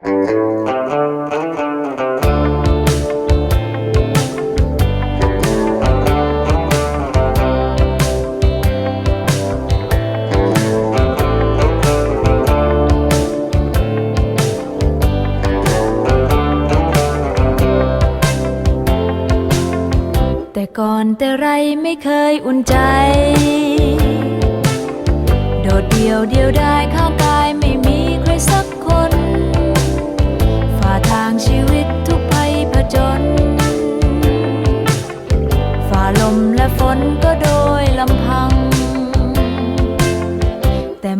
แต่ก่อนแต่ไรไม่เคยอุ่นใจ โดดเดี่ยวเดียวได้ข้างกายไม่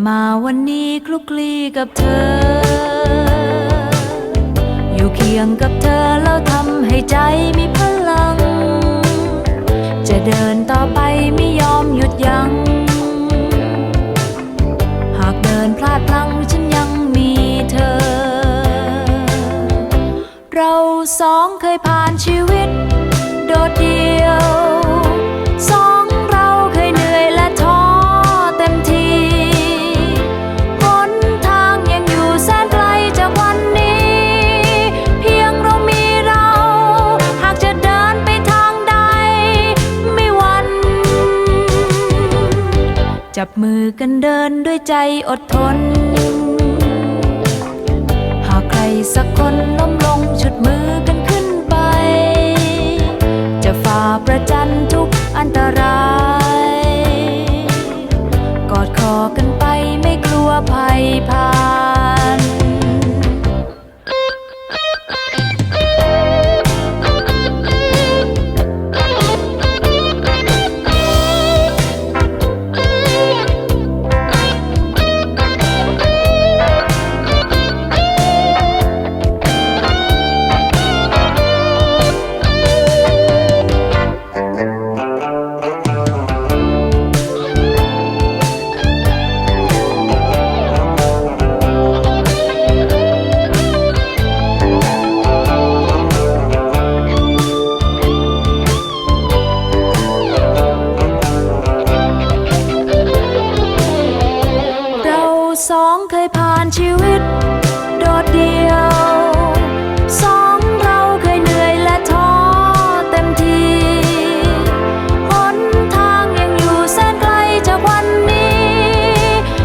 มาวันนี้คลุกคลีกับเธอ อยู่เคียงกับเธอแล้วทำให้ใจมีพลัง จะเดินต่อไปไม่ยอมหยุดยัง้ง หากเดินพลาดพลั้งฉันยังมีเธอ เราสองเคยผ่านชีวิต โดดเดี่ยว จับมือกันเดินด้วยใจอดทน หากใครสักคนล้มลงชุดมือกันขึ้นไป จะฝ่าประจันทุกอันตราย กอดคอกันไปไม่กลัวภัยผ่าน สองเคยผ่านชีวิต โดดเดี่ยวสองเราเคยเหนื่อยและท้อเต็มทีหนทางยังอยู่แสนไกลจากวันนี้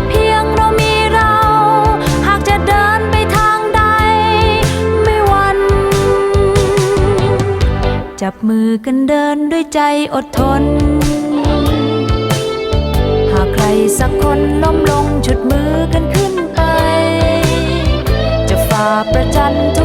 เพียงเรามีเรา หากจะเดินไปทางใด ไม่หวัน จับมือกันเดินด้วยใจอดทน สักคนล้มลงชุดมือกันขึ้นไป จะฝ่าประจันทุ